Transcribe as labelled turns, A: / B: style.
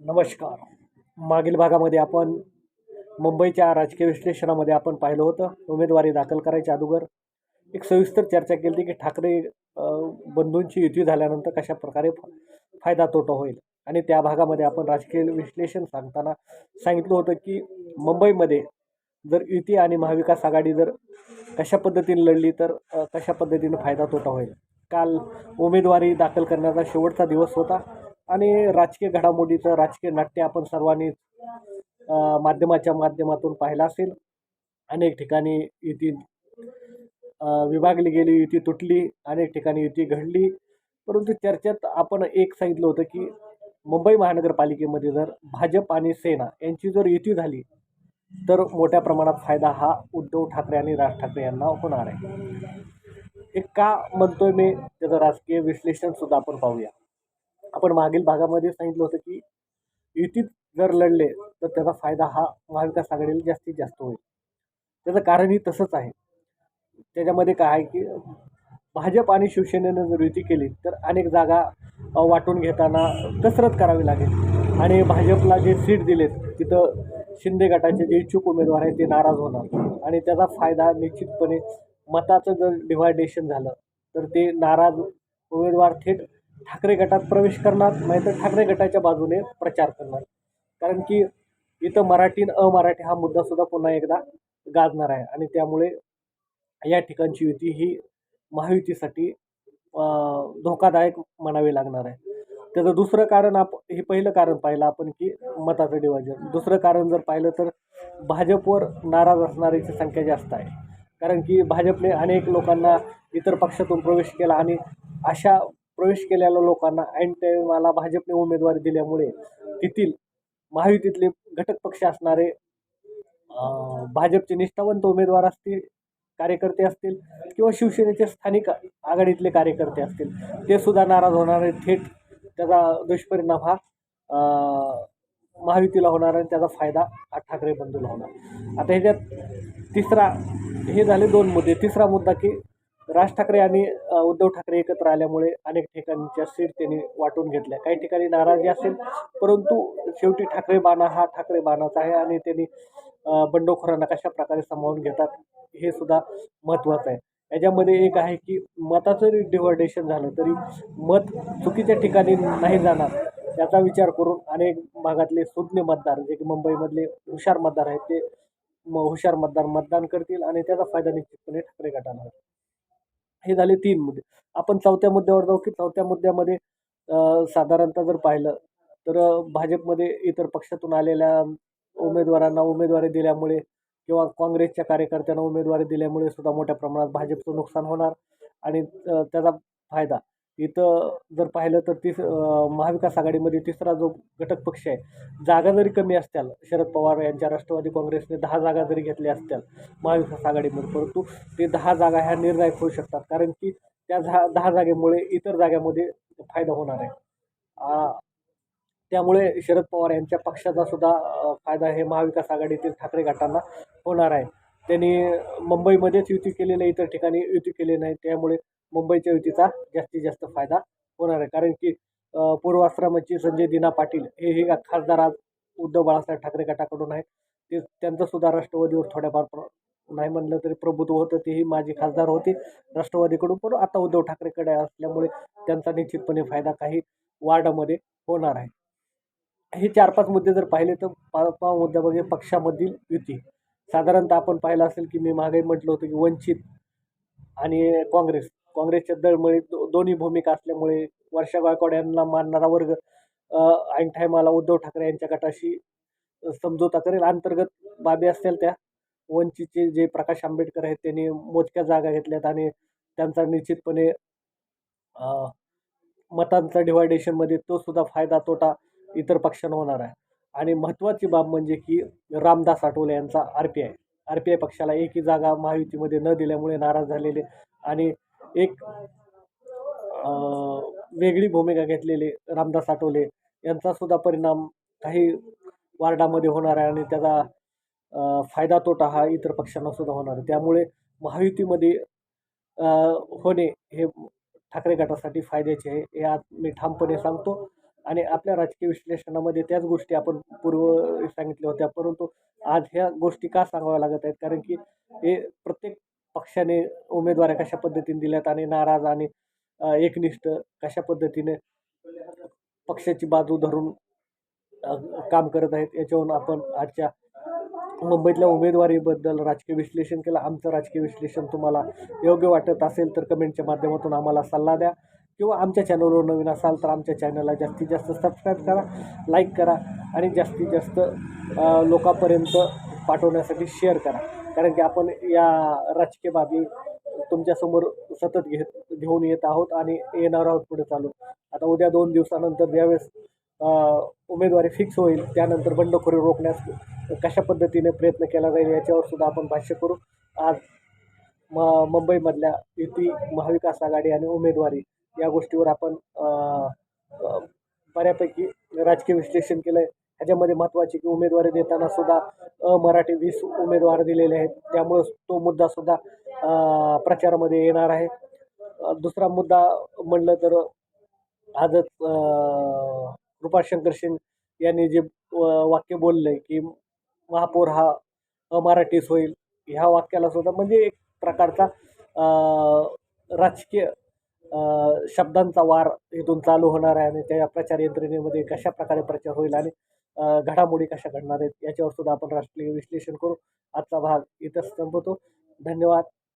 A: नमस्कार. मागील भागामध्ये आपण मुंबईच्या राजकीय विश्लेषणामध्ये आपण पाहिलं होतं. उमेदवारी दाखल करायच्या अगोदर एक सविस्तर चर्चा केली होती की ठाकरे बंधूंची युती झाल्यानंतर कशा प्रकारे फ- फायदा तोटा होईल? आणि त्या भागामध्ये आपण राजकीय विश्लेषण सांगताना सांगितलं होतं की मुंबईमध्ये जर युती आणि महाविकास आघाडी जर कशा पद्धतीने लढली तर कशा पद्धतीने फायदा तोटा होईल? काल उमेदवारी दाखल करण्याचा शेवटचा दिवस होता. आणि राजकीय घडामोडीचं राजकीय नाट्य आपण सर्वांनी माध्यमाच्या माध्यमातून पाहिलं असेल. अनेक ठिकाणी युती विभागली गेली युती तुटली अनेक ठिकाणी युती घडली. परंतु चर्चेत आपण एक सांगितलं होतं की मुंबई महानगरपालिकेमध्ये जर भाजप आणि सेना यांची जर युती झाली तर मोठ्या प्रमाणात फायदा हा उद्धव ठाकरे आणि राज ठाकरे यांना होणार आहे. हे का म्हणतोय मी त्याचं राजकीय विश्लेषण सुद्धा आपण पाहूया. आपण मागील भागामध्ये सांगितलं होतं की युतीत जर लढले तर त्याचा फायदा हा महाविकास आघाडीला जास्तीत जास्त होईल. त्याचं कारणही तसंच आहे. त्याच्यामध्ये काय आहे की भाजप आणि शिवसेनेनं जर युती केली तर अनेक जागा वाटून घेताना कसरत करावी लागेल. आणि भाजपला जे सीट दिलेत तिथं शिंदे गटाचे जे इच्छुक उमेदवार आहेत ते नाराज होणार. आणि त्याचा फायदा निश्चितपणे मताचं जर डिव्हायडेशन झालं तर ते नाराज उमेदवार थेट ठाकरे गटात प्रवेश करणार नाहीतर ठाकरे गटाच्या बाजूने प्रचार करणार. कारण की इथं मराठी अमराठी हा मुद्दासुद्धा पुन्हा एकदा गाजणार आहे. आणि त्यामुळे या ठिकाणची युती ही महायुतीसाठी धोकादायक म्हणावी लागणार आहे. त्याचं दुसरं कारण आप हे पहिलं कारण पाहिलं आपण की मताचं डिवायजन दुसरं कारण जर पाहिलं तर भाजपवर नाराज असणाऱ्याची संख्या जास्त आहे. कारण की भाजपने अनेक लोकांना इतर पक्षातून प्रवेश केला आणि अशा प्रवेश केलेल्या लोकांना ऐन टाईमाला भाजपने उमेदवारी दिल्यामुळे तेथील महायुतीतले घटक पक्ष असणारे भाजपचे निष्ठावंत उमेदवार असतील कार्यकर्ते असतील किंवा शिवसेनेचे स्थानिक आघाडीतले कार्यकर्ते असतील ते सुद्धा नाराज होणारे थेट त्याचा दुष्परिणाम हा महायुतीला होणार आणि त्याचा फायदा हा ठाकरे बंधूला होणार. आता ह्याच्यात तिसरा हे झाले दोन मुद्दे. तिसरा मुद्दा की राज ठाकरे आणि उद्धव ठाकरे एकत्र आल्यामुळे अनेक ठिकाणच्या सीट त्यांनी वाटून घेतल्या. काही ठिकाणी नाराजी असेल परंतु शेवटी ठाकरे बाणा हा ठाकरे बाणाचा आहे आणि त्यांनी बंडखोरांना कशा प्रकारे सामावून घेतात हे सुद्धा महत्त्वाचं आहे. याच्यामध्ये एक आहे की मताचं डिव्हायडेशन झालं तरी मत चुकीच्या ठिकाणी नाही जाणार याचा विचार करून अनेक भागातले सुज्ञ मतदार जे की मुंबईमधले हुशार मतदार आहेत ते हुशार मतदार मतदान करतील आणि त्याचा फायदा निश्चितपणे ठाकरे गटाला होईल. हे झाले तीन मुद्दे. आपण चौथ्या मुद्द्यावर जाऊ की चौथ्या मुद्द्यामध्ये साधारणतः जर पाहिलं तर भाजपमध्ये इतर पक्षातून आलेल्या उमेदवारांना उमेदवारी दिल्यामुळे किंवा काँग्रेसच्या कार्यकर्त्यांना उमेदवारी दिल्यामुळे सुद्धा मोठ्या प्रमाणात भाजपचं नुकसान होणार आणि त्याचा फायदा. इथं जर पाहिलं तर तिस महाविकास आघाडीमध्ये तिसरा जो घटक पक्ष आहे जागा जरी कमी असत्याल शरद पवार यांच्या राष्ट्रवादी काँग्रेसने दहा जागा जरी घेतल्या असत्याल महाविकास आघाडीमध्ये परंतु ते दहा जागा ह्या निर्णायक होऊ शकतात कारण की त्या झा दहा जागेमुळे इतर जाग्यामध्ये फायदा होणार आहे. त्यामुळे शरद पवार यांच्या पक्षाचा सुद्धा फायदा हे महाविकास आघाडीतील ठाकरे गटांना होणार आहे. त्यांनी मुंबईमध्येच युती केलेली आहे, इतर ठिकाणी युती केली नाही त्यामुळे मुंबईच्या युतीचा जास्तीत जास्त फायदा होणार आहे. कारण की पूर्वाश्रमाची संजय दिना पाटील हे हे खासदार आज उद्धव बाळासाहेब ठाकरे गटाकडून आहे ते त्यांचं सुद्धा राष्ट्रवादीवर थोड्याफार नाही म्हणलं तरी प्रभुत्व होतं. तेही माझी खासदार होती राष्ट्रवादीकडून. पण आता उद्धव ठाकरेकडे असल्यामुळे त्यांचा निश्चितपणे फायदा काही वार्डामध्ये होणार आहे. हे चार पाच मुद्दे जर पाहिले तर पाच पाच मुद्द्यामध्ये पक्षामधील युती. साधारणतः आपण पाहिलं असेल की मी मागे म्हटलं होतं की वंचित आणि काँग्रेस. काँग्रेसच्या दळमळीत दो दोन्ही भूमिका असल्यामुळे वर्षा गायकवाड यांना मानणारा वर्ग ऐन टायमाला उद्धव ठाकरे यांच्या गटाशी समझोता करेल. अंतर्गत बाबी असतील त्या वंचितचे जे प्रकाश आंबेडकर आहेत त्यांनी मोजक्या जागा घेतल्यात आणि त्यांचा निश्चितपणे मतांचा डिवायडेशनमध्ये तो सुद्धा फायदा तोटा इतर पक्षांना होणार आहे. आणि महत्त्वाची बाब म्हणजे की रामदास आठवले यांचा R P I. R P I पक्षाला एकही जागा महायुतीमध्ये न दिल्यामुळे नाराज झालेले आणि एक वेगळी भूमिका घेतलेली रामदास आठवले. यांचा सुद्धा परिणाम काही वार्डामध्ये होणार आहे आणि त्याचा फायदा तोटा हा इतर पक्षांना सुद्धा होणार आहे. त्यामुळे महायुतीमध्ये होणे हे ठाकरे गटासाठी फायद्याचे आहे. हे आज मी ठामपणे सांगतो. आणि आपल्या राजकीय विश्लेषणामध्ये त्याच गोष्टी आपण पूर्व सांगितल्या होत्या. परंतु आज ह्या गोष्टी का सांगाव्या लागत आहेत? कारण की हे प्रत्येक पक्षाने उमेदवाऱ्या कशा पद्धतीने दिल्यात आणि नाराज आणि एकनिष्ठ कशा पद्धतीने पक्षाची बाजू धरून काम करत आहेत याच्यावरून आपण आजच्या मुंबईतल्या उमेदवारीबद्दल राजकीय विश्लेषण केलं. आमचं राजकीय विश्लेषण तुम्हाला योग्य वाटत असेल तर कमेंटच्या माध्यमातून आम्हाला सल्ला द्या. किंवा आमच्या चॅनलवर नवीन असाल तर आमच्या चॅनलला जास्तीत जास्त सबस्क्राईब करा लाईक करा आणि जास्तीत जास्त लोकांपर्यंत पाठवण्यासाठी शेअर करा. कारण की आपण या राजकीय बाबी तुमच्यासमोर सतत घेत घेऊन येत आहोत आणि येणार आहोत पुढे चालू आता उद्या दोन दिवसानंतर ज्यावेळेस उमेदवारी फिक्स होईल त्यानंतर बंडखोरी रोखण्यास कशा पद्धतीने प्रयत्न केला जाईल याच्यावर सुद्धा आपण भाष्य करू. आज म मुंबईमधल्या युती महाविकास आघाडी आणि उमेदवारी या गोष्टीवर आपण बऱ्यापैकी राजकीय विश्लेषण केलं आहे ह्याच्यामध्ये महत्त्वाची की उमेदवारी देताना सुद्धा मराठी वीस उमेदवार दिलेले आहेत. त्यामुळं तो मुद्दासुद्धा सुद्धा प्रचारामध्ये येणार आहे. दुसरा मुद्दा म्हणलं तर आजच कृपाशंकर सिंग यांनी जे व- वाक्य बोललं आहे की महापौर हा मराठीच होईल. ह्या वाक्याला सुद्धा म्हणजे एक प्रकारचा राजकीय शब्दांचा वार इथून चालू होणार आहे आणि त्या प्रचार यंत्रणेमध्ये कशा प्रकारे प्रचार होईल आणि घडामोडी कशा घडणार आहेत याच्यावर सुद्धा आपण राष्ट्रीय विश्लेषण करू. आजचा भाग इथंच संपवतो. धन्यवाद.